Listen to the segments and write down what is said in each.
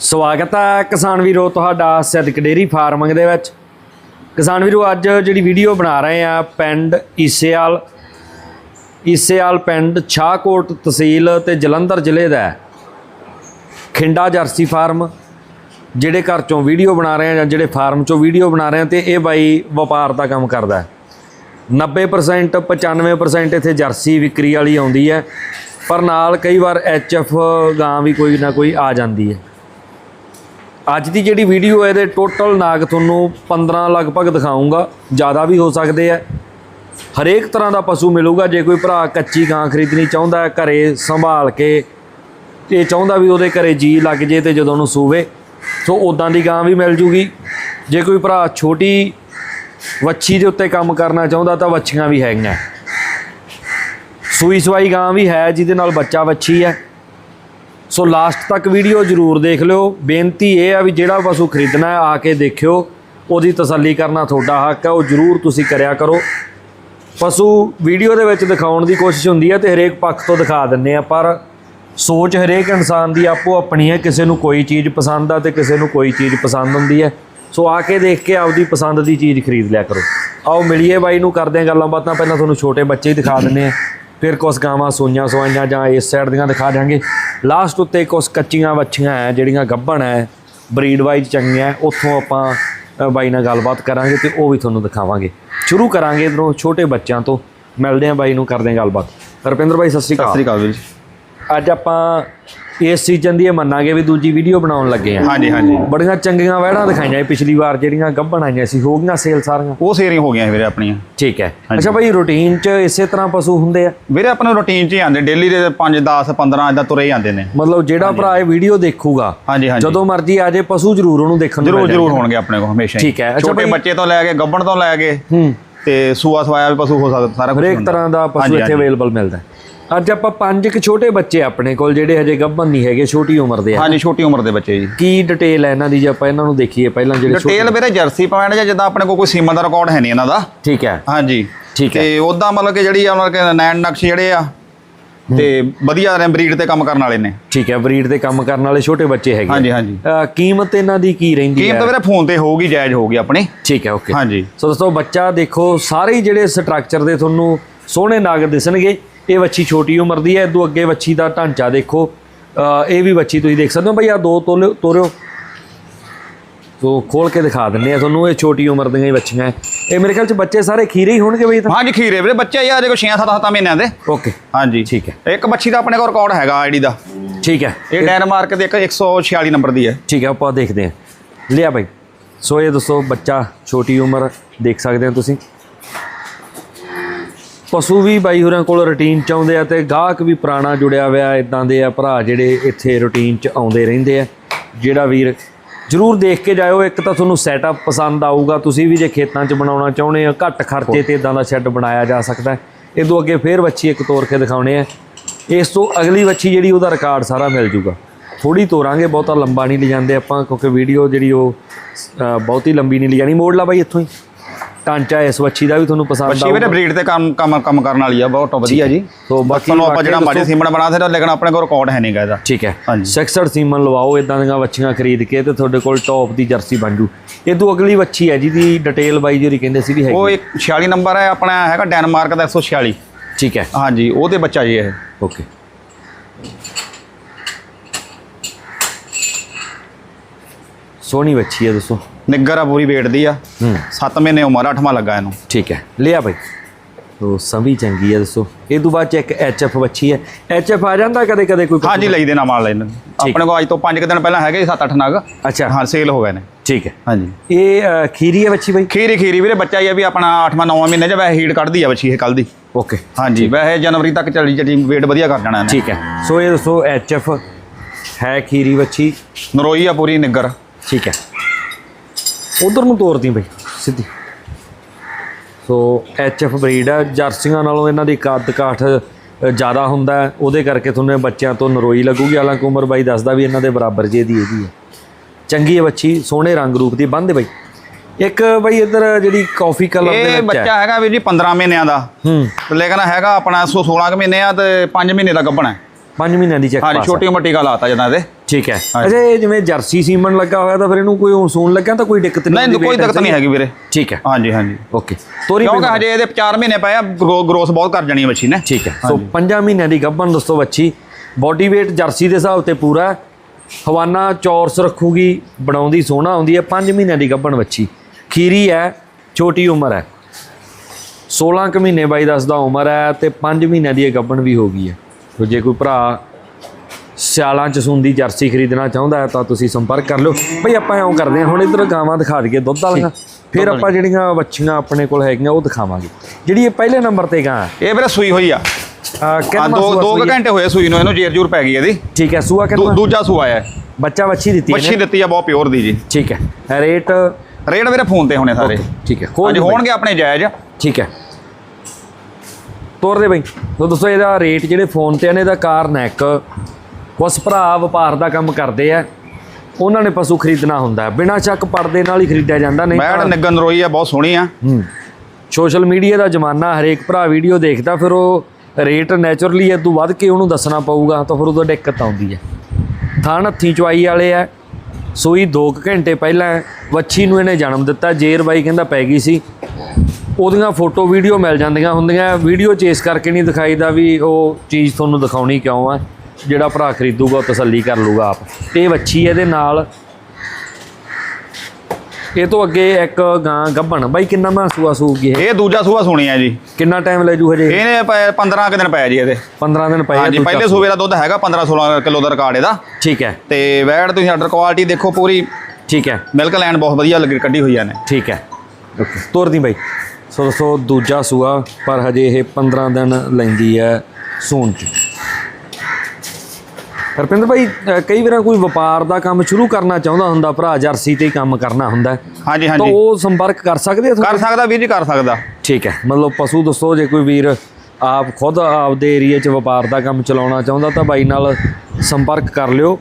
ਸਵਾਗਤ ਹੈ ਕਿਸਾਨ ਵੀਰੋ ਤੁਹਾਡਾ ਸਿੱਧਕ ਡੇਰੀ ਫਾਰਮਿੰਗ ਦੇ ਵਿੱਚ। ਕਿਸਾਨ ਵੀਰੋ, ਅੱਜ ਜਿਹੜੀ ਵੀਡੀਓ ਬਣਾ ਰਹੇ ਆ ਪਿੰਡ ਈਸੇਵਾਲ ਈਸੇਵਾਲ ਪਿੰਡ ਛਾਹਕੋਟ ਤਹਿਸੀਲ ਤੇ ਜਲੰਧਰ ਜ਼ਿਲ੍ਹੇ ਦਾ ਖਿੰਡਾ ਜਰਸੀ ਫਾਰਮ, ਜਿਹੜੇ ਘਰ ਚੋਂ ਵੀਡੀਓ ਬਣਾ ਰਹੇ ਆ ਜਾਂ ਜਿਹੜੇ ਫਾਰਮ ਚੋਂ ਵੀਡੀਓ ਬਣਾ ਰਹੇ ਆ ਤੇ ਇਹ ਬਾਈ ਵਪਾਰ ਦਾ ਕੰਮ ਕਰਦਾ ਹੈ। 90% 95% ਇੱਥੇ ਜਰਸੀ ਵਿਕਰੀ ਵਾਲੀ ਆਉਂਦੀ ਹੈ, ਪਰ ਨਾਲ ਕਈ ਵਾਰ ਐਚਐਫ ਗਾਂ ਵੀ ਕੋਈ ਨਾ ਕੋਈ ਆ ਜਾਂਦੀ ਹੈ। ਅੱਜ ਦੀ ਜਿਹੜੀ ਵੀਡੀਓ ਹੈ ਇਹਦੇ ਟੋਟਲ ਨਾਗ ਤੁਹਾਨੂੰ 15 ਲਗਭਗ ਦਿਖਾਉਂਗਾ ਜ਼ਿਆਦਾ ਵੀ ਹੋ ਸਕਦੇ ਆ ਹਰੇਕ ਤਰ੍ਹਾਂ ਦਾ ਪਸ਼ੂ ਮਿਲੂਗਾ, ਜੇ ਕੋਈ ਭਰਾ ਕੱਚੀ ਗਾਂ ਖਰੀਦਣੀ ਚਾਹੁੰਦਾ ਹੈ, ਘਰੇ ਸੰਭਾਲ ਕੇ ਤੇ ਚਾਹੁੰਦਾ ਵੀ ਉਹਦੇ ਘਰੇ ਜੀ ਲੱਗ ਜੇ ਤੇ ਜਦੋਂ ਉਹਨੂੰ ਸੂਵੇ, ਸੋ ਉਦਾਂ ਦੀ ਗਾਂ ਵੀ ਮਿਲ ਜੂਗੀ। ਜੇ ਕੋਈ ਭਰਾ ਛੋਟੀ ਵੱਛੀ ਦੇ ਉੱਤੇ ਕੰਮ ਕਰਨਾ ਚਾਹੁੰਦਾ ਤਾਂ ਵੱਛੀਆਂ ਵੀ ਹੈਗੀਆਂ। ਸੂਈ ਸਵਾਈ ਗਾਂ ਵੀ ਹੈ, ਜਿਹਦੇ ਨਾਲ ਬੱਚਾ ਵੱਛੀ ਹੈ। ਸੋ ਲਾਸਟ ਤੱਕ ਵੀਡੀਓ ਜ਼ਰੂਰ ਦੇਖ ਲਿਓ। ਬੇਨਤੀ ਇਹ ਆ ਵੀ ਜਿਹੜਾ ਪਸ਼ੂ ਖਰੀਦਣਾ ਹੈ, ਆ ਕੇ ਦੇਖਿਓ। ਉਹਦੀ ਤਸੱਲੀ ਕਰਨਾ ਤੁਹਾਡਾ ਹੱਕ ਹੈ, ਉਹ ਜ਼ਰੂਰ ਤੁਸੀਂ ਕਰਿਆ ਕਰੋ। ਪਸ਼ੂ ਵੀਡੀਓ ਦੇ ਵਿੱਚ ਦਿਖਾਉਣ ਦੀ ਕੋਸ਼ਿਸ਼ ਹੁੰਦੀ ਹੈ ਤੇ ਹਰੇਕ ਪੱਖ ਤੋਂ ਦਿਖਾ ਦਿੰਨੇ ਆ ਪਰ ਸੋਚ ਹਰੇਕ ਇਨਸਾਨ ਦੀ ਆਪੋ ਆਪਣੀ ਹੈ। ਕਿਸੇ ਨੂੰ ਕੋਈ ਚੀਜ਼ ਪਸੰਦ ਆ ਤੇ ਕਿਸੇ ਨੂੰ ਕੋਈ ਚੀਜ਼ ਪਸੰਦ ਹੁੰਦੀ ਹੈ। ਸੋ ਆ ਕੇ ਦੇਖ ਕੇ ਆਪਦੀ ਪਸੰਦ ਦੀ ਚੀਜ਼ ਖਰੀਦ ਲਿਆ ਕਰੋ। ਆਓ ਮਿਲੀਏ ਬਾਈ ਨੂੰ, ਕਰਦੇ ਹਾਂ ਗੱਲਾਂ ਬਾਤਾਂ। ਪਹਿਲਾਂ ਤੁਹਾਨੂੰ ਛੋਟੇ ਬੱਚੇ ਹੀ ਦਿਖਾ ਦਿੰਨੇ ਆ ਫਿਰ ਕੁਛ ਗਾਵਾਂ ਸੋਈਆਂ ਸਵਾਈਆਂ ਜਾਂ ਇਸ ਸਾਈਡ ਦੀਆਂ ਦਿਖਾ ਦਿਆਂਗੇ। ਲਾਸਟ ਉੱਤੇ ਕੁਛ ਕੱਚੀਆਂ ਵੱਛੀਆਂ ਹੈ ਜਿਹੜੀਆਂ ਗੱਭਣ ਹੈ ਬਰੀਡ ਵਾਈਜ਼ ਚੰਗੀਆਂ ਉੱਥੋਂ ਆਪਾਂ ਬਾਈ ਨਾਲ ਗੱਲਬਾਤ ਕਰਾਂਗੇ ਤੇ ਉਹ ਵੀ ਤੁਹਾਨੂੰ ਦਿਖਾਵਾਂਗੇ। ਸ਼ੁਰੂ ਕਰਾਂਗੇ ਇਧਰੋਂ ਛੋਟੇ ਬੱਚਿਆਂ ਤੋਂ, ਮਿਲਦੇ ਹਾਂ ਬਾਈ ਨੂੰ ਕਰਦੇ ਹਾਂ ਗੱਲਬਾਤ। ਰਪਿੰਦਰ ਬਾਈ, ਸਤਿ ਸ਼੍ਰੀ ਅਕਾਲ। ਸਤਿ ਸ੍ਰੀ ਅਕਾਲ ਵੀਰ ਜੀ। ਅੱਜ ਆਪਾਂ ਇਸ ਸੀਜ਼ਨ ਦੀ ਇਹ ਮੰਨਾਂਗੇ ਵੀ ਦੂਜੀ ਵੀਡੀਓ ਬਣਾਉਣ ਲੱਗੇ ਆ। ਹਾਂਜੀ ਹਾਂਜੀ। ਬੜੀਆਂ ਚੰਗੀਆਂ ਵਹਿੜਾਂ ਦਿਖਾਈਆਂ ਸੀ ਪਿਛਲੀ ਵਾਰ ਜਿਹੜੀਆਂ ਗੱਭਣ ਆਈਆਂ ਸੀ ਹੋ ਗਈਆਂ ਸੇਲ ਸਾਰੀਆਂ? ਉਹ ਸੇਰੀਆਂ ਹੋ ਗਈਆਂ ਵੀਰੇ ਆਪਣੀਆਂ। ਠੀਕ ਹੈ। ਅੱਛਾ ਭਾਈ ਰੂਟੀਨ 'ਚ ਇਸੇ ਤਰ੍ਹਾਂ ਪਸ਼ੂ ਹੁੰਦੇ ਆ? ਵੀਰੇ ਆਪਣੇ ਰੁਟੀਨ 'ਚ ਹੀ ਆਉਂਦੇ ਡੇਲੀ ਦੇ 5 10 15 ਇਦਾਂ ਤੁਰੇ ਆਉਂਦੇ ਨੇ। ਮਤਲਬ ਜਿਹੜਾ ਭਰਾ ਇਹ ਵੀਡੀਓ ਦੇਖੂਗਾ ਹਾਂਜੀ ਹਾਂਜੀ। ਜਦੋਂ ਮਰਜ਼ੀ ਆ ਜੇ ਪਸ਼ੂ ਜ਼ਰੂਰ ਉਹਨੂੰ ਦੇਖਣ ਨੂੰ ਜਰੂਰ ਜਰੂਰ ਹੋਣਗੇ ਆਪਣੇ ਕੋਲ ਹਮੇਸ਼ਾ। ਠੀਕ ਹੈ, ਅੱਛਾ ਛੋਟੇ ਬੱਚੇ ਤੋਂ ਲੈ ਕੇ ਗੱਭਣ ਤੋਂ ਲੈ ਕੇ ਹੂੰ। ਤੇ ਸੂਆ ਸਵਾਇਆ ਵੀ ਪਸ਼ੂ ਹੋ ਸਕਦਾ ਸਾਰਾ ਕੁਝ ਹਰੇਕ ਤਰ੍ਹਾਂ ਦਾ ਪਸ਼ੂ ਇੱਥੇ। ਅਵੇਲੇਬਲ ਮਿਲਦਾ ਹੈ। ਅੱਜ ਆਪਾਂ ਪੰਜ ਕੁ ਛੋਟੇ ਬੱਚੇ ਆਪਣੇ ਕੋਲ ਜਿਹੜੇ ਹਜੇ ਗੱਭਣ ਨਹੀਂ ਹੈਗੇ ਛੋਟੀ ਉਮਰ ਦੇ ਆ। ਹਾਂਜੀ ਛੋਟੀ ਉਮਰ ਦੇ ਬੱਚੇ ਜੀ। ਕੀ ਡਿਟੇਲ ਹੈ ਇਹਨਾਂ ਦੀ ਜੇ ਆਪਾਂ ਇਹਨਾਂ ਨੂੰ ਦੇਖੀਏ ਪਹਿਲਾਂ ਜਿਹੜੇ ਛੋਟੇ ਡਿਟੇਲ ਵੀਰੇ ਜਰਸੀ ਪੁਆਇੰਟ ਜਾਂ ਜਿੱਦਾਂ ਆਪਣੇ ਕੋਲ ਕੋਈ ਸੀਮਾ ਦਾ ਰਿਕਾਰਡ ਹੈ ਨਹੀਂ ਇਹਨਾਂ ਦਾ। ਠੀਕ ਹੈ। ਹਾਂਜੀ। ਠੀਕ ਹੈ। ਤੇ ਉਦਾਂ ਮਤਲਬ ਕਿ ਜਿਹੜੀ ਆ ਮਤਲਬ ਕਿ ਨੈਣ ਨਕਸ਼ ਜਿਹੜੇ ਆ ਤੇ ਵਧੀਆ ਨੇ ਬਰੀਡ ਤੇ ਕੰਮ ਕਰਨ ਵਾਲੇ ਨੇ। ਠੀਕ ਹੈ ਬਰੀਡ ਦੇ ਕੰਮ ਕਰਨ ਵਾਲੇ ਛੋਟੇ ਬੱਚੇ ਹੈਗੇ ਹਾਂਜੀ ਹਾਂਜੀ। ਕੀਮਤ ਇਹਨਾਂ ਦੀ ਕੀ ਰਹਿੰਦੀ ਹੈ? ਕੀਮਤ ਵੀਰੇ ਫੋਨ ਤੇ ਹੋਊਗੀ ਜਾਇਜ਼ ਹੋਊਗੀ ਆਪਣੀ। ਠੀਕ ਹੈ ਓਕੇ। ਹਾਂਜੀ। ਸੋ ਦੋਸਤੋ ਬੱਚਾ ਦੇਖੋ ਸਾਰੇ ਜਿਹੜੇ ਸਟਰਕਚਰ ਦੇ ਤੁਹਾਨੂੰ ਸੋਹਣੇ ਨਾਗ ਦਿਸਣਗੇ। ਇਹ ਵੱਛੀ ਛੋਟੀ ਉਮਰ ਦੀ ਹੈ ਇਦੋਂ ਅੱਗੇ ਵੱਛੀ ਦਾ ਢਾਂਚਾ ਦੇਖੋ। ਇਹ ਵੀ ਵੱਛੀ ਤੁਸੀਂ ਦੇਖ ਸਕਦੇ ਹੋ। ਭਈ ਆ ਦੋ ਤੋਲਿਓ ਤੋਰਿਓ। ਸੋ ਖੋਲ ਕੇ ਦਿਖਾ ਦਿੰਨੇ ਆ ਤੁਹਾਨੂੰ ਇਹ ਛੋਟੀ ਉਮਰ ਦੀਆਂ ਹੀ ਵੱਛੀਆਂ ਹੈ। ਇਹ ਮੇਰੇ ਖਿਆਲ ਚ ਬੱਚੇ ਸਾਰੇ ਖੀਰੇ ਹੀ ਹੋਣਗੇ ਬਈ ਤਾਂ? ਹਾਂਜੀ ਖੀਰੇ ਵੀਰੇ। ਬੱਚੇ ਯਾਰ ਦੇਖੋ 6 7 7 ਮਹੀਨਿਆਂ ਦੇ। ਓਕੇ। ਹਾਂਜੀ। ਠੀਕ ਹੈ। ਇੱਕ ਬੱਚੀ ਦਾ ਆਪਣੇ ਕੋਲ ਰਿਕਾਰਡ ਹੈਗਾ ਆਈਡੀ ਦਾ। ਠੀਕ ਹੈ। ਇਹ ਡੈਨਮਾਰਕ ਦੇ ਇੱਕ 146 ਨੰਬਰ ਦੀ ਹੈ। ਠੀਕ ਹੈ ਆਪਾਂ ਦੇਖਦੇ ਹਾਂ। ਲਿਆ ਬਾਈ। ਸੋ ਇਹ ਦੱਸੋ ਬੱਚਾ ਛੋਟੀ ਉਮਰ ਦੇਖ ਸਕਦੇ ਹੋ ਤੁਸੀਂ। ਪਸ਼ੂ ਵੀ ਬਾਈ ਹੋਰਾਂ ਕੋਲ ਰੁਟੀਨ ਚ ਆਉਂਦੇ ਆ ਤੇ ਗਾਹਕ ਵੀ ਪੁਰਾਣਾ ਜੁੜਿਆ ਹੋਇਆ ਇਦਾਂ ਦੇ ਆ ਭਰਾ ਜਿਹੜੇ ਇੱਥੇ ਰੁਟੀਨ ਚ ਆਉਂਦੇ ਰਹਿੰਦੇ ਆ। ਜਿਹੜਾ ਵੀਰ ਜਰੂਰ ਦੇਖ ਕੇ ਜਾਇਓ ਇੱਕ ਤਾਂ ਤੁਹਾਨੂੰ ਸੈਟਅਪ ਪਸੰਦ ਆਊਗਾ ਤੁਸੀਂ ਵੀ ਜੇ ਖੇਤਾਂ 'ਚ ਬਣਾਉਣਾ ਚਾਹੁੰਦੇ ਆ ਘੱਟ ਖਰਚੇ ਤੇ ਇਦਾਂ ਦਾ ਸ਼ੈੱਡ ਬਣਾਇਆ ਜਾ ਸਕਦਾ ਹੈ। ਇਦੋਂ ਅੱਗੇ ਫੇਰ ਵੱਛੀ ਇੱਕ ਤੋਰ ਕੇ ਦਿਖਾਉਣੇ ਆ। ਇਸ ਤੋਂ ਅਗਲੀ ਵੱਛੀ ਜਿਹੜੀ ਉਹਦਾ ਰਿਕਾਰਡ ਸਾਰਾ ਮਿਲ ਜੂਗਾ। ਥੋੜੀ ਤੋਰਾਂਗੇ ਬਹੁਤਾ ਲੰਬਾ ਨਹੀਂ ਲਿਜਾਂਦੇ ਆਪਾਂ ਕਿਉਂਕਿ ਵੀਡੀਓ ਜਿਹੜੀ ਉਹ ਅ, ਬਹੁਤੀ ਲੰਬੀ ਨਹੀਂ ਲਿਜਾਣੀ। ਮੋੜ ਲਾ ਬਾਈ ਇੱਥੋਂ ਹੀ। ਢਾਂਚਾ ਇਸ ਵੱਛੀ ਦਾ ਵੀ ਤੁਹਾਨੂੰ ਪਸੰਦ ਬੱਚੀ ਵੀਰੇ ਆਊਗਾ। ਬਰੀਡ ਤੇ ਕੰਮ ਕੰਮ ਕੰਮ ਕਰਨ ਵਾਲੀ ਆ ਬਹੁਤ ਵਧੀਆ ਜੀ। ਸੋ ਬਾਕੀ ਤੁਹਾਨੂੰ ਆਪਾਂ ਜਿਹੜਾ ਦੱਸੋ- ਸੀਮਨ ਬਣਾ ਸਕਦੇ ਲੇਕਿਨ ਆਪਣੇ ਕੋਲ ਰਿਕਾਰਡ ਹੈ ਨਹੀਂਗਾ ਇਹਦਾ। ਠੀਕ ਹੈ। ਹਾਂਜੀ। 66 ਸੀਮਨ ਲਵਾਓ ਇਦਾਂ ਦੀਆਂ ਵੱਛੀਆਂ ਖਰੀਦ ਕੇ ਤੇ ਤੁਹਾਡੇ ਕੋਲ ਟੌਪ ਦੀ ਜਰਸੀ ਬਣ ਜੂ। ਇਹ ਤੋਂ ਅਗਲੀ ਵੱਛੀ ਹੈ ਜਿਹਦੀ ਡਿਟੇਲ ਬਾਈ ਜਿਹੜੀ ਕਹਿੰਦੇ ਸੀ ਵੀ ਉਹ ਹੈਗੀ ਇੱਕ 46 ਨੰਬਰ ਹੈ ਆਪਣਾ ਹੈਗਾ ਡੈਨਮਾਰਕ ਦਾ 146 ਠੀਕ ਹੈ। ਹਾਂਜੀ ਉਹਦੇ ਬੱਚਾ ਜੀ ਇਹ। ਓਕੇ ਸੋਹਣੀ ਵੱਛੀ ਹੈ ਦੋਸਤੋ। ਨਿੱਗਰ ਆ ਪੂਰੀ ਵੇਟ ਦੀ ਆ। ਹੂੰ। 7 ਮਹੀਨੇ ਉਮਰ 8ਵਾਂ ਲੱਗਾ ਇਹਨੂੰ। ਠੀਕ ਹੈ। ਲਿਆ ਬਾਈ। ਤੋ ਸੰਭੀ ਚੰਗੀ ਹੈ ਦੱਸੋ। ਇਹ ਤੋਂ ਬਾਅਦ ਚ ਇੱਕ ਐਚਐਫ ਵੱਛੀ ਹੈ। ਐਚਐਫ ਆ ਜਾਂਦਾ ਕਦੇ ਕਦੇ ਕੋਈ ਹਾਂਜੀ ਲਈ ਦੇ ਨਾ ਮਾਲ ਲੈਣ ਆਪਣੇ ਕੋਲ ਅੱਜ ਤੋਂ 5 ਦਿਨ ਪਹਿਲਾਂ ਹੈਗੇ 7-8 ਨਗ। ਅੱਛਾ। ਹਾਂ ਸੇਲ ਹੋ ਗਏ ਨੇ। ਠੀਕ ਹੈ। ਹਾਂਜੀ। ਇਹ ਖੀਰੀ ਹੈ ਵੱਛੀ ਬਾਈ? ਖੀਰੀ ਖੀਰੀ ਵੀਰੇ ਬੱਚਾ ਹੀ ਆ ਵੀ ਆਪਣਾ 8ਵਾਂ 9ਵਾਂ ਮਹੀਨੇ ਚ ਵੈਸੇ ਹੀਟ ਕੱਢਦੀ ਆ ਬੱਚੀ ਇਹ ਕੱਲ ਦੀ। ਓਕੇ। ਹਾਂਜੀ ਵੈਸੇ ਜਨਵਰੀ ਤੱਕ ਚੱਲੀ ਚੱਲੀ ਵੇਟ ਵਧੀਆ ਕਰ ਜਾਣਾ ਠੀਕ ਹੈ। ਸੋ ਇਹ ਦੱਸੋ ਐਚਐਫ ਹੈ ਖੀਰੀ ਵੱਛੀ? ਨਰੋਈ ਆ ਪੂਰੀ ਨਿੱਗਰ ਠੀਕ ਹੈ। ਉਧਰ ਨੂੰ ਤੋਰਦੀ ਬਈ ਸਿੱਧੀ। ਸੋ ਐਚਐਫ ਬਰੀਡ ਹੈ ਜਰਸੀਆਂ ਨਾਲੋਂ ਇਹਨਾਂ ਦੀ ਕੱਦ ਕਾਠ ਜ਼ਿਆਦਾ ਹੁੰਦਾ ਉਹਦੇ ਕਰਕੇ ਤੁਹਾਨੂੰ ਇਹ ਬੱਚਿਆਂ ਤੋਂ ਨਰੋਈ ਲੱਗੂਗੀ। ਹਾਲਾਂਕਿ ਉਮਰ ਬਾਈ ਦੱਸਦਾ ਵੀ ਇਹਨਾਂ ਦੇ ਬਰਾਬਰ ਜੇ ਦੀ ਇਹਦੀ ਹੈ। ਚੰਗੀ ਹੈ ਬੱਚੀ ਸੋਹਣੇ ਰੰਗ ਰੂਪ ਦੀ। ਬੰਦ ਬਈ। ਇੱਕ ਬਈ ਇੱਧਰ ਜਿਹੜੀ ਕਾਫੀ ਕਲਰ ਦੇ ਇਹ ਵਿੱਚ ਹੈ। ਬੱਚਾ ਹੈਗਾ ਵੀਰ ਜੀ 15 ਮਹੀਨਿਆਂ ਦਾ। ਹੂੰ। ਲੇਕਿਨ ਹੈਗਾ ਆਪਣਾ 16 ਕੁ ਮਹੀਨੇ ਆ ਤੇ 5 ਮਹੀਨੇ ਦਾ ਗੱਭਣ ਹੈ। 5 ਮਹੀਨਿਆਂ ਦੀ ਚੈੱਕ ਹਾਂਜੀ ਪਾਸ ਛੋਟੀ ਉਮਰ ਟੀਕਾ ਲਾਤਾ ਜਦਾਂ ਇਹਦੇ ਠੀਕ ਹੈ। ਹਾਂਜੀ। ਅੱਛਾ ਇਹ ਜਿਵੇਂ ਜਰਸੀ ਸੀਮਨ ਲੱਗਾ ਹੋਇਆ ਤਾਂ ਫਿਰ ਇਹਨੂੰ ਕੋਈ ਸੂਣ ਲੱਗਾ ਤਾਂ ਕੋਈ ਦਿੱਕਤ ਨਹੀਂ ਨਹੀਂ ਕੋਈ ਦਿੱਕਤ ਨਹੀਂ ਹੈਗੀ? ਵੀਰੇ। ਠੀਕ ਹੈ। ਹਾਂਜੀ ਹਾਂਜੀ। ਓਕੇ। ਤੋਰੀ ਕਿਉਂਕਿ ਹਜੇ ਇਹਦੇ 4 ਮਹੀਨੇ ਪਏ ਆ ਗਰੋਥ ਬਹੁਤ ਕਰ ਜਾਣੀ ਹੈ ਬੱਚੀ ਨੇ। ਠੀਕ ਹੈ। ਸੋ 5 ਮਹੀਨਿਆਂ ਦੀ ਗੱਭਣ ਦੋਸਤੋ ਬੱਚੀ। ਬਾਡੀ weight ਜਰਸੀ ਦੇ ਹਿਸਾਬ ਤੇ ਪੂਰਾ। ਹਵਾਨਾ ਚੌਰਸ ਰੱਖੂਗੀ ਬਣਾਉਂਦੀ ਸੋਹਣਾ ਆਉਂਦੀ ਹੈ। 5 ਮਹੀਨਿਆਂ ਦੀ ਗੱਭਣ ਬੱਚੀ। ਖੀਰੀ ਹੈ ਛੋਟੀ ਉਮਰ ਹੈ। 16 ਕੁ ਮਹੀਨੇ ਬਾਈ ਦੱਸਦਾ ਉਮਰ ਹੈ ਤੇ 5 ਮਹੀਨਿਆਂ ਦੀ ਇਹ ਗੱਭਣ ਵੀ ਹੋ ਗਈ ਹੈ। ਜੇ ਕੋਈ ਭਰਾ ਸਿਆਲਾਂ ਚ ਸੁੰਦੀ ਜਰਸੀ ਖਰੀਦਣਾ ਚਾਹੁੰਦਾ ਹੈ ਤਾਂ ਤੁਸੀਂ ਸੰਪਰਕ ਕਰ ਲਿਓ। ਬਈ ਆਪਾਂ ਐਂ ਕਰਦੇ ਹਾਂ ਹੁਣ ਇਧਰ ਗਾਵਾਂ ਦਿਖਾ ਦਈਏ ਦੁੱਧ ਵਾਲੀਆਂ। ਫਿਰ ਆਪਾਂ ਜਿਹੜੀਆਂ ਵੱਛੀਆਂ ਆਪਣੇ ਕੋਲ ਹੈਗੀਆਂ ਉਹ ਦਿਖਾਵਾਂਗੇ। ਜਿਹੜੀ ਇਹ ਪਹਿਲੇ ਨੰਬਰ ਤੇ ਗਾਂ ਹੈ। ਇਹ ਵੀਰੇ ਸੂਈ ਹੋਈ ਆ। ਕਿੰਨਾ ਦੋ ਦੋ ਕੁ ਹੈ? ਘੰਟੇ ਹੋਏ ਸੂਈ ਨੂੰ ਇਹਨੂੰ ਜੇਰ ਜੂਰ ਪੈ ਗਈ ਇਹਦੀ। ਠੀਕ ਹੈ ਸੂਆ ਕਿੰਨਾ? ਦੂਜਾ ਸੂਆ ਹੈ। ਬੱਚਾ ਵੱਛੀ ਦਿੱਤੀ ਮੱਛੀ ਇਹਨੇ। ਦਿੱਤੀ ਆ ਬਹੁਤ ਪਿਓਰ ਦੀ ਜੀ। ਠੀਕ ਹੈ ਰੇਟ? ਰੇਟ ਵੀਰੇ ਫੋਨ ਤੇ ਹੋਣੇ ਸਾਰੇ। ਠੀਕ ਹੈ ਹਾਂਜੀ। ਹੋਣਗੇ ਆਪਣੇ ਜਾਇਜ਼। ਠੀਕ ਹੈ। ਤੋਰ ਦੇ ਬਈ। ਤੋ ਦੋਸਤੋ ਇਹਦਾ ਰੇਟ ਜਿਹੜੇ ਫੋਨ ਤੇ ਨੇ ਇਹਦਾ ਕਾਰਨ ਹੈ ਇੱਕ ਕੁਛ ਭਰਾ ਵਪਾਰ ਦਾ ਕੰਮ ਕਰਦੇ ਆ। ਉਹਨਾਂ ਨੇ ਪਸ਼ੂ ਖਰੀਦਣਾ ਹੁੰਦਾ ਹੈ। ਬਿਨਾਂ ਸ਼ੱਕ ਪਰਦੇ ਨਾਲ ਹੀ ਖਰੀਦਿਆ ਜਾਂਦਾ ਨਹੀਂ ਤਾਂ ਨਿਗਨ ਨਰੋਈ ਆ ਬਹੁਤ ਸੋਹਣੀ ਆ। ਸੋਸ਼ਲ ਮੀਡੀਆ ਦਾ ਜ਼ਮਾਨਾ ਹਰੇਕ ਭਰਾ ਵੀਡੀਓ ਦੇਖਦਾ ਫਿਰ ਉਹ ਰੇਟ ਨੇਚਰਲੀ ਇਦੋਂ ਵੱਧ ਕੇ ਉਹਨੂੰ ਦੱਸਣਾ ਪਊਗਾ ਤਾਂ ਫਿਰ ਉਹਦਾ ਦਿੱਕਤ ਆਉਂਦੀ ਹੈ ਥਾਣ ਹੱਥੀਂ ਚਵਾਈ ਵਾਲੇ ਆ ਸੂਈ 2 ਘੰਟੇ ਪਹਿਲਾਂ ਵੱਛੀ ਨੂੰ ਇਹਨੇ ਜਨਮ ਦਿੱਤਾ ਜੇਰ ਬਾਈ ਕਹਿੰਦਾ ਪੈ ਗਈ ਸੀ। ਉਹਦੀਆਂ ਫੋਟੋ ਵੀਡੀਓ ਮਿਲ ਜਾਂਦੀਆਂ ਹੁੰਦੀਆਂ। ਵੀਡੀਓ ਚੇਸ ਕਰਕੇ ਨਹੀਂ ਦਿਖਾਈਦਾ ਵੀ ਉਹ ਚੀਜ਼ ਤੁਹਾਨੂੰ ਦਿਖਾਉਣੀ ਕਿਉਂ ਆ। ਜਿਹੜਾ ਭਰਾ ਖਰੀਦੂਗਾ ਉਹ ਤਸੱਲੀ ਕਰ ਲੂਗਾ ਆਪ। ਤੇ ਵੱਛੀ ਇਹਦੇ ਨਾਲ। ਇਹ ਤੋਂ ਅੱਗੇ ਇੱਕ ਗਾਂ ਗੱਭਣ। ਬਾਈ ਕਿੰਨਾ ਮਾਂ ਸੂਆ ਸੂਗੀ ਇਹ? ਇਹ ਦੂਜਾ ਸੂਆ ਸੋਹਣੀ ਆ ਜੀ। ਕਿੰਨਾ ਟਾਈਮ ਲੈ ਜੂ ਹਜੇ? ਇਹਨੇ ਪਏ 15 ਕੁ ਦਿਨ ਪਏ ਜੀ ਇਹਦੇ। 15 ਦਿਨ ਪਏ ਆ ਹਾਂਜੀ ਦੂਜਾ ਪਹਿਲੇ ਸੂਬੇ ਦਾ ਦੁੱਧ ਹੈਗਾ 15 16 ਕਿਲੋ ਦਾ ਰਿਕਾਰਡ ਇਹਦਾ। ਠੀਕ ਹੈ। ਤੇ ਵੈੜ ਤੁਸੀਂ ਆਰਡਰ ਕੁਆਲਿਟੀ ਦੇਖੋ ਪੂਰੀ। ਠੀਕ ਹੈ। ਮਿਲਕ ਲੈਂਡ ਬਹੁਤ ਵਧੀਆ ਲੱਗੀ ਕੱਢੀ ਹੋਈ ਆ ਨੇ ਠੀਕ ਹੈ। ਓਕੇ। ਤੋਰਦੀ ਬਾਈ। ਸੋ ਦੋਸਤੋ ਦੂਜਾ ਸੂਆ ਪਰ ਹਜੇ ਇਹ 15 ਦਿਨ ਲੈਂਦੀ ਹੈ ਸੂਣ ਚ। ਹਰਪਿੰਦਰ ਭਾਈ ਕਈ ਵਾਰ ਕੋਈ ਵਪਾਰ ਦਾ ਕੰਮ ਸ਼ੁਰੂ ਕਰਨਾ ਚਾਹੁੰਦਾ ਹੁੰਦਾ ਭਰਾ ਜਰਸੀ ਤੇ ਕੰਮ ਕਰਨਾ ਹੁੰਦਾ ਹੈ। ਹਾਂਜੀ ਤਾਂ ਹਾਂਜੀ ਉਹ ਸੰਪਰਕ ਕਰ ਸਕਦੇ ਆ ਕਰ ਸਕਦਾ ਵੀਰ ਜੀ ਕਰ ਸਕਦਾ। ਠੀਕ ਹੈ ਮਤਲਬ ਪਸ਼ੂ ਦੋਸਤੋ ਜੇ ਕੋਈ ਵੀਰ ਆਪ ਖੁਦ ਆਪਦੇ ਏਰੀਏ 'ਚ ਵਪਾਰ ਦਾ ਕੰਮ ਚਲਾਉਣਾ ਚਾਹੁੰਦਾ ਤਾਂ ਬਾਈ ਨਾਲ ਸੰਪਰਕ ਕਰ ਲਿਓ।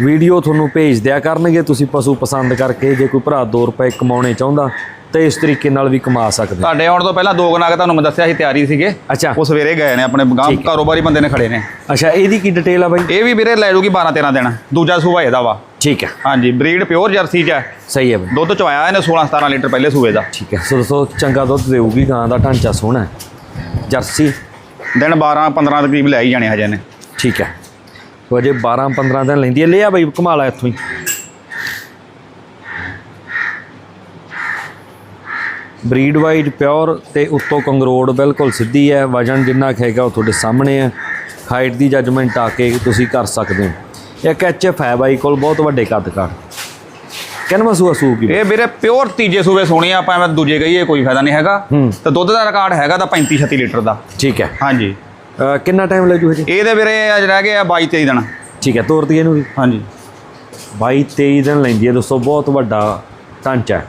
ਵੀਡੀਓ ਤੁਹਾਨੂੰ ਭੇਜ ਦਿਆ ਕਰਨਗੇ ਤੁਸੀਂ ਪਸ਼ੂ ਪਸੰਦ ਕਰਕੇ ਜੇ ਕੋਈ ਭਰਾ 2 ਰੁਪਏ ਕਮਾਉਣੇ ਚਾਹੁੰਦਾ ਤਾਂ ਇਸ ਤਰੀਕੇ ਨਾਲ ਵੀ ਕਮਾ ਸਕਦੇ ਤੁਹਾਡੇ ਆਉਣ ਤੋਂ ਪਹਿਲਾਂ ਦੋ ਗਨਾਗ ਤੁਹਾਨੂੰ ਮੈਂ ਦੱਸਿਆ ਸੀ ਤਿਆਰੀ ਸੀਗੇ। ਅੱਛਾ। ਉਹ ਸਵੇਰੇ ਗਏ ਨੇ ਆਪਣੇ ਗਾਂ। ਕਾਰੋਬਾਰੀ ਬੰਦੇ ਨੇ ਖੜੇ ਨੇ। ਅੱਛਾ ਇਹਦੀ ਕੀ ਡਿਟੇਲ ਆ ਬਾਈ? ਇਹ ਵੀ ਵੀਰੇ ਲੈ ਜੂਗੀ 12 13 ਦਿਨ। ਦੂਜਾ ਸੂਆ ਇਹਦਾ ਵਾ। ਠੀਕ ਹੈ। ਹਾਂਜੀ ਬਰੀਡ ਪਿਓਰ ਜਰਸੀ ਚ ਹੈ। ਸਹੀ ਹੈ ਬਾਈ। ਦੁੱਧ ਚਵਾਇਆ ਇਹਨੇ 16 17 ਲੀਟਰ ਪਹਿਲੇ ਸੂਏ ਦਾ। ਠੀਕ ਹੈ ਸੋ ਦੋਸਤੋ ਚੰਗਾ ਦੁੱਧ ਦੇਊਗੀ ਗਾਂ ਦਾ ਢਾਂਚਾ ਸੋਹਣਾ ਹੈ। ਜਰਸੀ। ਦਿਨ 12 15 ਦੇ ਕਰੀਬ ਲੈ ਹੀ ਜਾਣੇ ਹਜੇ ਨੇ ਠੀਕ ਹੈ। ਉਹ ਅਜੇ 12 15 ਦਿਨ ਲੈਂਦੀ ਹੈ ਲਿਆ ਬਾਈ ਕਮਾ ਲਾ ਇੱਥੋਂ ਹੀ। ਬਰੀਡ ਵਾਈਡ ਪਿਓਰ ਤੇ ਉੱਤੋਂ ਕੰਗਰੋੜ ਬਿਲਕੁਲ ਸਿੱਧੀ ਹੈ। ਵਜਨ ਜਿੰਨਾ ਕੁ ਹੈਗਾ ਉਹ ਤੁਹਾਡੇ ਸਾਹਮਣੇ ਹੈ। ਹਾਈਟ ਦੀ ਜੱਜਮੈਂਟ ਆ ਕੇ ਤੁਸੀਂ ਕਰ ਸਕਦੇ ਹੋ। ਇੱਕ ਐਚਐਫ ਹੈ ਬਾਈ ਕੋਲ ਬਹੁਤ ਵੱਡੇ ਕੱਦ ਕਾਠ ਕਿੰਨਵਾਂ ਸੂਆ ਸੂਗੀ ਇਹ ਵੀਰੇ ਪਿਓਰ ਤੀਜੇ ਸੂਏ ਸੋਹਣੀ ਆ ਆਪਾਂ ਐਵੇਂ ਦੂਜੇ ਕਹੀਏ ਕੋਈ ਫਾਇਦਾ ਨਹੀਂ ਹੈਗਾ। ਤੇ ਦੁੱਧ ਦਾ ਰਿਕਾਰਡ ਹੈਗਾ ਤਾਂ 35 36 ਲੀਟਰ ਦਾ। ਠੀਕ ਹੈ। ਹਾਂਜੀ। ਕਿੰਨਾ ਟਾਈਮ ਲੈ ਜੂ ਹਜੇ? ਇਹਦੇ ਵੀਰੇ ਅੱਜ ਰਹਿ ਗਏ ਆ 22 23 ਦਿਨ। ਠੀਕ ਹੈ ਤੋਰ ਦਈਏ ਇਹਨੂੰ ਵੀ? ਹਾਂਜੀ। 22 23 ਦਿਨ ਲੈਂਦੀ ਹੈ ਦੋਸਤੋ ਬਹੁਤ ਵੱਡਾ ਢਾਂਚਾ ਹੈ।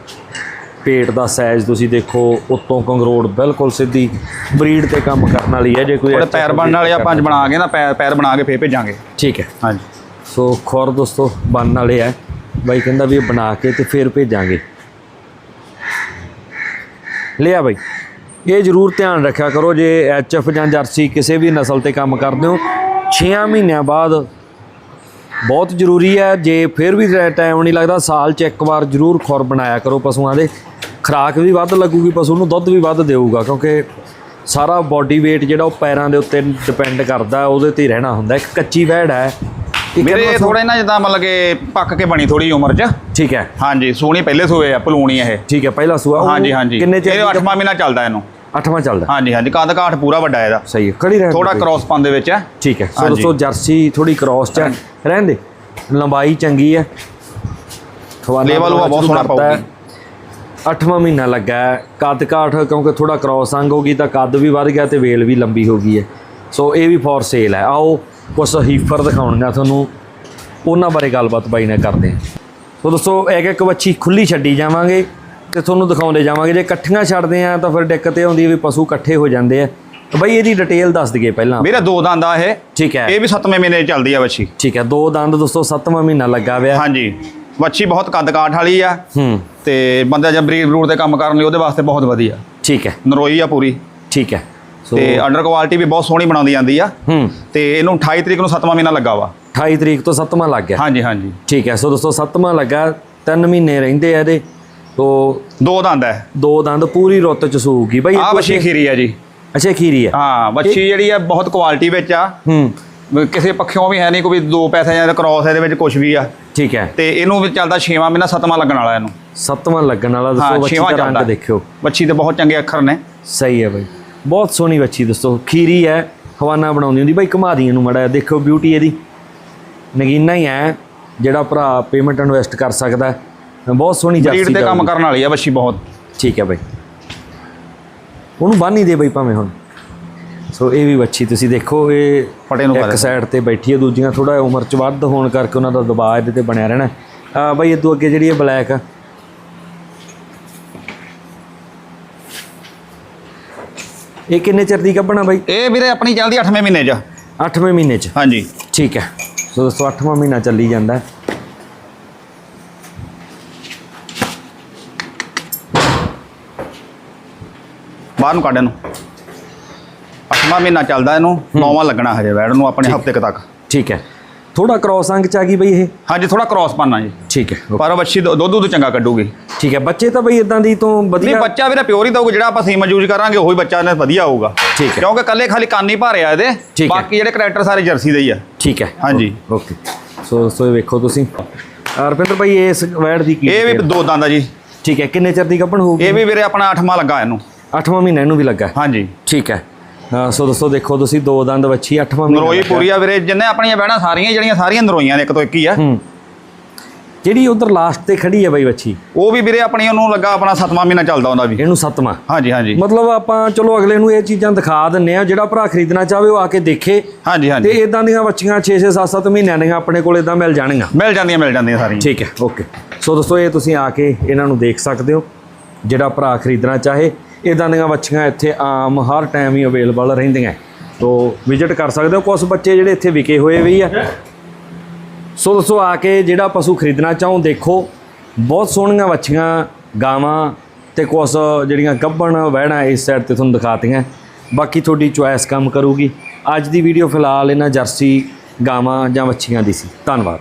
ਪੇਟ ਦਾ ਸਾਈਜ਼ ਤੁਸੀਂ ਦੇਖੋ ਉੱਤੋਂ ਕੰਗਰੋੜ ਬਿਲਕੁਲ ਸਿੱਧੀ ਬਰੀਡ ਤੇ ਕੰਮ ਕਰਨ ਵਾਲੀ ਹੈ ਜੇ ਕੋਈ ਉਹਦੇ ਪੈਰ ਬਣਨ ਵਾਲੇ ਆ ਪੰਜ ਬਣਾ ਕੇ ਨਾ ਪੈਰ ਪੈਰ ਬਣਾ ਕੇ ਫੇਰ ਭੇਜਾਂਗੇ। ਠੀਕ ਹੈ। ਹਾਂਜੀ। ਸੋ ਖੁਰ ਦੋਸਤੋ ਬਣਨ ਵਾਲੇ ਹੈ। ਬਾਈ ਕਹਿੰਦਾ ਵੀ ਇਹ ਬਣਾ ਕੇ ਤੇ ਫਿਰ ਭੇਜਾਂਗੇ। ਲਿਆ ਬਾਈ। ਇਹ ਜ਼ਰੂਰ ਧਿਆਨ ਰੱਖਿਆ ਕਰੋ ਜੇ ਐਚਐਫ ਜਾਂ ਜਰਸੀ ਕਿਸੇ ਵੀ ਨਸਲ ਤੇ ਕੰਮ ਕਰਦੇ ਹੋ 6 ਮਹੀਨਿਆਂ ਬਾਅਦ ਬਹੁਤ ਜ਼ਰੂਰੀ ਹੈ। ਜੇ ਫਿਰ ਵੀ ਟਾਈਮ ਨਹੀਂ ਲੱਗਦਾ ਸਾਲ 'ਚ ਇੱਕ ਵਾਰ ਜ਼ਰੂਰ ਖੁਰ ਬਣਾਇਆ ਕਰੋ ਪਸ਼ੂਆਂ ਦੇ। ਖਰਾਕ ਵੀ ਵੱਧ ਲੱਗੂਗੀ ਪਸ਼ੂ ਨੂੰ ਦੁੱਧ ਵੀ ਵੱਧ ਦੇਊਗਾ ਕਿਉਂਕਿ ਸਾਰਾ ਬਾਡੀ weight ਜਿਹੜਾ ਉਹ ਪੈਰਾਂ ਦੇ ਉੱਤੇ ਡਿਪੈਂਡ ਕਰਦਾ ਉਹਦੇ ਤੇ ਰਹਿਣਾ ਹੁੰਦਾ ਇੱਕ ਕੱਚੀ ਵੈੜ ਹੈ। ਮੇਰੇ ਥੋੜੇ ਨਾ ਜਿੱਦਾਂ ਮਤਲਬ ਕਿ ਪੱਕ ਕੇ ਬਣੀ ਥੋੜੀ ਉਮਰ 'ਚ। ਠੀਕ ਹੈ। ਹਾਂਜੀ ਸੂਣੀ ਪਹਿਲੇ ਸੂਏ ਆ ਪਲੂਣੀ ਇਹ। ਠੀਕ ਹੈ ਪਹਿਲਾ ਸੂਆ। ਹਾਂਜੀ ਹਾਂਜੀ। ਕਿੰਨੇ ਚਿਰ ਇਹ 8ਵਾਂ ਮਹੀਨਾ ਚੱਲਦਾ ਇਹਨੂੰ। ਅੱਠਵਾਂ ਚੱਲਦਾ। ਹਾਂਜੀ ਹਾਂਜੀ ਕਾਦ ਕਾਠ ਪੂਰਾ ਵੱਡਾ ਇਹਦਾ। ਸਹੀ ਹੈ ਖੜੀ ਰਹਿ ਥੋੜਾ ਕ੍ਰਾਸ ਪਾਉਣ ਦੇ ਵਿੱਚ ਹੈ। ਠੀਕ ਹੈ ਸੋ ਦੋਸਤੋ ਜਰਸੀ ਥੋੜੀ ਕ੍ਰਾਸ ਚ ਰਹਿੰਦੇ ਲੰਬਾਈ ਚੰਗੀ ਹੈ। ਖਵਾਨਾ ਲੈਵਲ ਬਹੁਤ ਸੋਹਣਾ ਪਾਉਂਦਾ ਅੱਠਵਾਂ ਮਹੀਨਾ ਲੱਗਾ ਕੱਦ ਕਾਠ ਕਿਉਂਕਿ ਥੋੜਾ ਕ੍ਰੋਸ ਅੰਗ ਹੋ ਗਈ ਤਾਂ ਕੱਦ ਵੀ ਵੱਧ ਗਿਆ ਤੇ ਵੇਲ ਵੀ ਲੰਬੀ ਹੋ ਗਈ ਹੈ। ਸੋ ਇਹ ਵੀ ਫੋਰ ਸੇਲ ਹੈ। ਆਓ ਕੁਝ ਹੀਫਰ ਦਿਖਾਉਣੀਆਂ ਤੁਹਾਨੂੰ। ਉਹਨਾਂ ਬਾਰੇ ਗੱਲਬਾਤ ਬਾਈ ਨਾਲ ਕਰਦੇ ਹਾਂ। ਸੋ ਦੋਸਤੋ ਇੱਕ ਇੱਕ ਵੱਛੀ ਖੁੱਲੀ ਛੱਡੀ ਜਾਵਾਂਗੇ ਤੇ ਤੁਹਾਨੂੰ ਦਿਖਾਉਂਦੇ ਜਾਵਾਂਗੇ। ਜੇ ਇਕੱਠੀਆਂ ਛੱਡਦੇ ਆ ਤਾਂ ਫਿਰ ਦਿੱਕਤ ਇਹ ਆਉਂਦੀ ਵੀ ਪਸ਼ੂ ਇਕੱਠੇ ਹੋ ਜਾਂਦੇ ਆ। ਬਈ ਇਹਦੀ ਡਿਟੇਲ ਦੱਸ ਦਈਏ ਪਹਿਲਾਂ। ਮੇਰਾ ਦੋ ਦੰਦ ਆ ਇਹ। ਠੀਕ ਹੈ। ਇਹ ਵੀ 7ਵੇਂ ਮਹੀਨੇ ਚੱਲਦੀ ਆ ਵੱਛੀ। ਠੀਕ ਹੈ। ਦੋ ਦੰਦ ਦੋਸਤੋ 7ਵਾਂ ਮਹੀਨਾ ਲੱਗਾ ਹੋਇਆ। ਹਾਂਜੀ। ਵੱਛੀ ਬਹੁਤ ਕੱਦ ਕਾਠ ਵਾਲੀ ਆ। ਹੂੰ। ਤੇ ਬੰਦਾ ਜਦ ਬਰੀਡ ਬਰੂਡ ਤੇ ਕੰਮ ਕਰਨ ਲਈ ਉਹਦੇ ਵਾਸਤੇ ਬਹੁਤ ਵਧੀਆ। ਠੀਕ ਹੈ। ਨਰੋਈ ਆ ਪੂਰੀ। ਠੀਕ ਹੈ। ਤੇ ਅੰਡਰ ਕੁਆਲਿਟੀ ਵੀ ਬਹੁਤ ਸੋਹਣੀ ਬਣਾਉਂਦੀ ਜਾਂਦੀ ਆ। ਹੂੰ। ਤੇ ਇਹਨੂੰ 28 ਤਰੀਕ ਨੂੰ 7ਵਾਂ ਮਹੀਨਾ ਲੱਗਾ ਵਾ। 28 ਤਰੀਕ ਤੋਂ 7ਵਾਂ ਲੱਗ ਗਿਆ। ਹਾਂਜੀ ਹਾਂਜੀ। ਠੀਕ ਹੈ। ਸੋ ਦੋਸਤੋ 7ਵਾਂ ਲੱਗਾ। 3 ਮਹੀਨੇ ਰਹਿੰਦੇ ਆ ਇਹਦੇ। ਤੋ ਦੋ ਦੰਦ ਹੈ। ਦੋ ਦੰਦ ਪੂਰੀ ਰੁੱਤ ਚ ਸੂਗੀ ਬਈ ਆ ਬੱਚੀ ਖੀਰੀ ਆ ਜੀ। ਅੱਛਾ ਖੀਰੀ ਆ। ਹਾਂ ਬੱਚੀ ਜਿਹੜੀ ਆ ਬਹੁਤ ਕੁਆਲਿਟੀ ਵਿੱਚ ਆ। ਹੂੰ। ਕਿਸੇ ਪੱਖਿਓਂ ਵੀ ਹੈ ਨਹੀਂ ਕੋਈ ਦੋ ਪੈਸੇ ਜਾਂ ਕ੍ਰਾਸ ਇਹਦੇ ਵਿੱਚ ਕੁਝ ਵੀ ਆ। ਠੀਕ ਹੈ। ਤੇ ਇਹਨੂੰ ਵੀ ਚੱਲਦਾ 6ਵਾਂ ਮਹੀਨਾ 7ਵਾਂ ਲੱਗਣ ਵਾਲਾ ਇਹਨੂੰ। 7ਵਾਂ ਲੱਗਣ ਵਾਲਾ ਦੱਸੋ ਬੱਚੀ 6ਵਾਂ ਦਾ ਰੰਗ ਦੇਖਿਓ। ਬੱਚੀ ਤੇ ਬਹੁਤ ਚੰਗੇ ਅੱਖਰ ਨੇ। ਸਹੀ ਹੈ ਬਈ। ਬਹੁਤ ਸੋਹਣੀ ਬੱਚੀ ਦੋਸਤੋ ਖੀਰੀ ਹੈ ਹਵਾਨਾ ਬਣਾਉਂਦੀ ਹੁੰਦੀ। ਬਈ ਕਮਾਦੀਆਂ ਨੂੰ ਮੜਾ ਦੇਖੋ ਬਿਊਟੀ ਇਹਦੀ। ਨਗੀਨਾ ਹੀ ਹੈ ਜਿਹੜਾ ਭਰਾ ਪੇਮੈਂਟ ਇਨਵੈਸਟ ਕਰ ਸਕਦਾ। ਬਹੁਤ ਸੋਹਣੀ ਬਰੀਡ ਜਰਸੀ ਤੇ ਦਾ ਕੰਮ। ਕਰਨ ਵਾਲੀ ਆ ਬੱਚੀ ਬਹੁਤ। ਠੀਕ ਹੈ ਬਈ। ਉਹਨੂੰ ਬੰਨ ਹੀ ਦੇ ਬਈ ਭਾਵੇਂ ਹੁਣ। ਸੋ ਇਹ ਵੀ ਬੱਚੀ ਤੁਸੀਂ ਦੇਖੋ ਇਹ ਫਟੇ ਨੂੰ ਇੱਕ। ਸਾਈਡ ਤੇ ਬੈਠੀ ਹੈ ਦੂਜੀਆਂ ਥੋੜਾ ਉਮਰ ਚ ਵੱਧ ਹੋਣ ਕਰਕੇ ਉਹਨਾਂ ਦਾ ਦਬਾਅ ਇਹਦੇ ਤੇ ਬਣਿਆ ਰਹਿਣਾ। ਆ ਬਈ ਇਦੋਂ ਅੱਗੇ ਜਿਹੜੀ ਇਹ ਬਲੈਕ ਆ। ਇਹ ਕਿੰਨੇ ਚਿਰ ਦੀ ਕੱਢਣਾ ਬਈ? ਇਹ ਵੀਰੇ ਆਪਣੀ ਚੱਲਦੀ 8ਵੇਂ ਮਹੀਨੇ 'ਚ। 8ਵੇਂ ਮਹੀਨੇ ਚ? ਹਾਂਜੀ। ਠੀਕ ਹੈ। ਸੋ ਦੋਸਤੋ 8ਵਾਂ ਮਹੀਨਾ ਚੱਲੀ ਜਾਂਦਾ। ਹੈ। ਬਾਹਰ ਨੂੰ ਕੱਢ ਇਹਨੂੰ। 8ਵਾਂ ਮਹੀਨਾ ਚੱਲਦਾ ਇਹਨੂੰ 9ਵਾਂ ਲੱਗਣਾ ਹਜੇ ਵੈੜ ਨੂੰ ਆਪਣੇ ਹਫ਼ਤੇ ਤੱਕ। ਠੀਕ ਹੈ। ਥੋੜਾ ਕ੍ਰੋਸ ਅੰਗ ਚ ਆ ਗਈ ਬਈ ਇਹ? ਹਾਂਜੀ ਥੋੜਾ ਕ੍ਰਾਸ ਪਾਣਾ ਜੀ। ਠੀਕ ਹੈ ਪਰ ਬੱਚੀ ਦੁੱਧ ਦੁੱਧ ਚੰਗਾ ਕੱਢੂਗੀ। ਠੀਕ ਹੈ ਬੱਚੇ ਤਾਂ ਬਈ ਇਦਾਂ ਦੀ ਤੋਂ ਨਹੀਂ ਵਧੀਆ ਬੱਚਾ ਵੀਰੇ ਪਿਓਰ ਹੀ ਦਊਗਾ ਜਿਹੜਾ ਆਪਾਂ ਸੀਮਾ ਯੂਜ਼ ਕਰਾਂਗੇ ਉਹੀ ਬੱਚਾ ਨੇ ਵਧੀਆ ਹੋਊਗਾ। ਠੀਕ ਹੈ। ਕਿਉਂਕਿ ਕੱਲੇ ਖਾਲੀ ਕੰਨ ਹੀ ਭਾਰਿਆ ਇਹਦੇ। ਬਾਕੀ ਜਿਹੜੇ ਕਰੈਕਟਰ ਸਾਰੇ ਜਰਸੀ ਦੇ ਹੀ ਆ। ਠੀਕ ਹੈ। ਹਾਂਜੀ। ਓਕੇ। ਸੋ ਸੋ ਇਹ ਵੇਖੋ ਤੁਸੀਂ। ਅਰਪਿੰਦਰ ਭਾਈ ਇਸ ਵੈੜ ਦੀ ਕੀ ਇਹ ਵੀ? ਦੋ ਦੰਦ ਆ ਜੀ। ਠੀਕ ਹੈ ਕਿੰਨੇ ਚਿਰ ਦੀ ਕੱਪਣ ਹੋਊਗੀ? ਇਹ ਵੀ ਵੀਰੇ ਆਪਣਾ 8ਵਾਂ ਲੱਗਾ ਇਹਨੂੰ। 8ਵਾਂ ਮਹੀਨਾ ਇਹਨੂੰ ਵੀ ਲੱਗਾ। ਹਾਂਜੀ। ਠੀਕ ਹੈ। ਅਹ ਸੋ ਦੋਸਤੋ ਦੇਖੋ ਤੁਸੀਂ ਦੋ ਦੰਦ ਵੱਛੀ 8ਵਾਂ ਮਹੀਨਾ ਨਰੋਈ। ਪੂਰੀ ਆ ਵੀਰੇ ਜਿੰਨੇ ਆਪਣੀਆਂ ਬਹਿਣਾ ਸਾਰੀਆਂ ਜਿਹੜੀਆਂ ਸਾਰੀਆਂ ਨਰੋਈਆਂ ਨੇ ਇੱਕ ਤੋਂ ਇੱਕ ਹੀ ਆ। ਹੂੰ। ਜਿਹੜੀ ਉਧਰ ਲਾਸਟ ਤੇ ਖੜੀ ਹੈ ਬਈ ਵੱਛੀ? ਉਹ ਵੀ ਵੀਰੇ ਆਪਣੀ ਉਹਨੂੰ ਲੱਗਾ ਆਪਣਾ 7ਵਾਂ ਮਹੀਨਾ ਚੱਲਦਾ ਹੁੰਦਾ ਵੀ। ਇਹਨੂੰ ਸੱਤਵਾਂ? ਹਾਂਜੀ ਹਾਂਜੀ। ਮਤਲਬ ਆਪਾਂ ਚਲੋ ਅਗਲੇ ਨੂੰ ਇਹ ਚੀਜ਼ਾਂ ਦਿਖਾ ਦਿੰਨੇ ਆ ਜਿਹੜਾ ਭਰਾ ਖਰੀਦਣਾ ਚਾਹਵੇ ਉਹ ਆ ਕੇ ਦੇਖੇ। ਹਾਂਜੀ ਤੇ ਹਾਂਜੀ ਇਦਾਂ ਦੀਆਂ ਬੱਚੀਆਂ 6 6 7 7 ਮਹੀਨਿਆਂ ਦੀਆਂ ਆਪਣੇ ਕੋਲ ਇਦਾਂ ਮਿਲ ਜਾਣਗੀਆਂ ਮਿਲ ਜਾਂਦੀਆਂ ਮਿਲ ਜਾਂਦੀਆਂ ਸਾਰੀਆਂ। ਠੀਕ ਹੈ ਓਕੇ। ਸੋ ਦੋਸਤੋ ਇਹ ਤੁਸੀਂ ਆ ਕੇ ਇਹਨਾਂ ਨੂੰ ਦੇਖ ਸਕਦੇ ਹੋ ਜਿਹੜਾ ਭਰਾ ਖਰੀਦਣਾ ਚਾਹੇ। ਇਦਾਂ ਦੀਆਂ ਬੱਚੀਆਂ ਇੱਥੇ ਆਮ ਹਰ ਟਾਈਮ ਹੀ ਅਵੇਲੇਬਲ ਰਹਿੰਦੀਆਂ। ਤੋ ਵਿਜ਼ਿਟ ਕਰ ਸਕਦੇ ਹੋ। ਕੁਝ ਬੱਚੇ ਜਿਹੜੇ ਇੱਥੇ ਵਿਕੇ ਹੋਏ ਵੀ ਆ। ਸੋ ਦੋਸਤੋ ਆ ਕੇ ਜਿਹੜਾ ਪਸ਼ੂ ਖਰੀਦਣਾ ਚਾਹੋ, ਦੇਖੋ। ਬਹੁਤ ਸੋਹਣੀਆਂ ਬੱਚੀਆਂ ਗਾਵਾਂ ਤੇ ਕੁਝ ਜਿਹੜੀਆਂ ਗੱਭਣ, ਵਹਿਣਾ ਇਸ ਸਾਈਡ ਤੇ ਤੁਹਾਨੂੰ ਦਿਖਾਤੀਆਂ। ਬਾਕੀ ਤੁਹਾਡੀ ਚੁਆਇਸ ਕੰਮ ਕਰੂਗੀ। ਅੱਜ ਦੀ ਵੀਡੀਓ ਫਿਲਹਾਲ ਇਹਨਾਂ ਜਰਸੀ ਗਾਵਾਂ ਜਾਂ ਬੱਚੀਆਂ ਦੀ ਸੀ। ਧੰਨਵਾਦ।